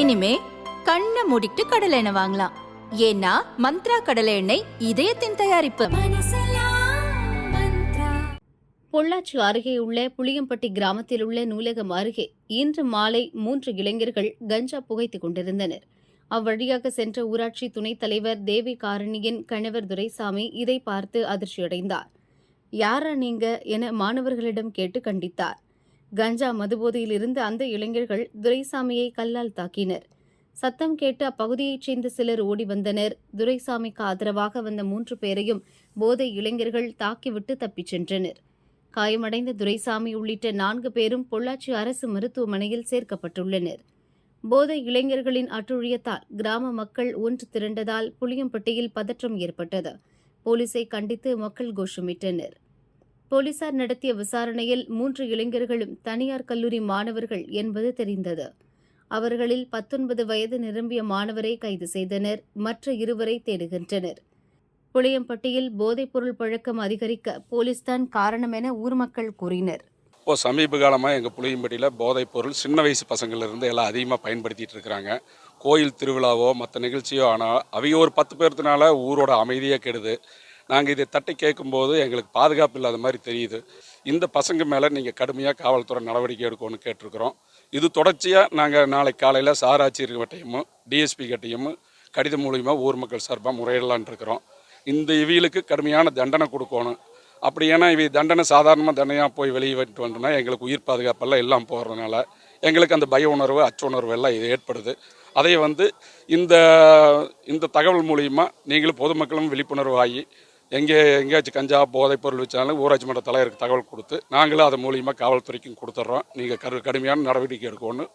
இனிமே கண்ணை மூடிட்டு கடலை எண்ணெய் வாங்கலாம். ஏன்னா மந்த்ரா கடலை எண்ணெய் இதயத்தின் தயாரிப்பு. பொள்ளாச்சி அருகே உள்ள புளியம்பட்டி கிராமத்தில் உள்ள நூலகம் அருகே இன்று மாலை மூன்று இளைஞர்கள் கஞ்சா புகைத்துக் கொண்டிருந்தனர். அவ்வழியாக சென்ற ஊராட்சி துணைத் தலைவர் தேவி காரணியின் கணவர் துரைசாமி இதை பார்த்து அதிர்ச்சியடைந்தார். யாரா நீங்க? என மாணவர்களிடம் கேட்டு கண்டித்தார். கஞ்சா மதுபோதையில் இருந்த அந்த இளைஞர்கள் துரைசாமியை கல்லால் தாக்கினர். சத்தம் கேட்டு அப்பகுதியைச் சேர்ந்த சிலர் ஓடி வந்தனர். துரைசாமிக்கு ஆதரவாக வந்த மூன்று பேரையும் போதை இளைஞர்கள் தாக்கிவிட்டு தப்பிச் சென்றனர். காயமடைந்த துரைசாமி உள்ளிட்ட நான்கு பேரும் பொள்ளாச்சி அரசு மருத்துவமனையில் சேர்க்கப்பட்டுள்ளனர். போதை இளைஞர்களின் அட்டுழியத்தால் கிராம மக்கள் ஒன்று திரண்டதால் புளியம்பட்டியில் பதற்றம் ஏற்பட்டது. போலீசை கண்டித்து மக்கள் கோஷமிட்டனர். போலீசார் நடத்திய விசாரணையில் மூன்று இளைஞர்களும் தனியார் கல்லூரி மாணவர்கள் என்பது தெரிந்தது. அவர்களில் பத்தொன்பது வயது நிரம்பிய மாணவரை கைது செய்தனர். மற்ற இருவரை தேடுகின்றனர். புளியம்பட்டியில் போதைப்பொருள் பழக்கம் அதிகரிக்க போலீஸ்தான் காரணம் என ஊர் மக்கள் கூறினர். இப்போ சமீப காலமாக எங்கள் புளியம்பட்டியில் போதைப்பொருள் சின்ன வயசு பசங்கள்லேருந்து எல்லாம் அதிகமாக பயன்படுத்திட்டு இருக்கிறாங்க. கோயில் திருவிழாவோ மற்ற நிகழ்ச்சியோ ஆனால் அவங்க ஒரு பத்து பேர்த்தினால ஊரோட அமைதியாக கெடுது. நாங்கள் இதை தட்டி கேட்கும்போது எங்களுக்கு பாதுகாப்பு இல்லாத மாதிரி தெரியுது. இந்த பசங்க மேலே நீங்கள் கடுமையாக காவல்துறை நடவடிக்கை எடுக்கணும்னு கேட்டிருக்கிறோம். இது தொடர்ச்சியாக நாங்கள் நாளை காலையில் சார் ஆட்சியர்கிட்டையும் டிஎஸ்பி கிட்டையும் கடிதம் மூலிமா ஊர் மக்கள் சார்பாக முறையிடலான் இருக்கிறோம். இந்த இவிகளுக்கு கடுமையான தண்டனை கொடுக்கணும். அப்படி ஏன்னா இவை தண்டனை சாதாரணமாக தண்டனையாக போய் வெளியே வந்துட்டு வந்தோம்னா எங்களுக்கு உயிர் பாதுகாப்பெல்லாம் எல்லாம் போகிறதுனால எங்களுக்கு அந்த பய உணர்வு அச்ச உணர்வு எல்லாம் இது ஏற்படுது. அதை வந்து இந்த இந்த தகவல் மூலியமாக நீங்களும் பொதுமக்களும் விழிப்புணர்வு ஆகி எங்கே எங்கேயாச்சும் கஞ்சா போதைப்பொருள் வச்சாலும் ஊராட்சி மன்ற தலைவருக்கு தகவல் கொடுத்து நாங்களும் அது மூலியமாக காவல்துறைக்கும் கொடுத்துட்றோம். நீங்கள் கரு கடுமையான நடவடிக்கை எடுக்கணும்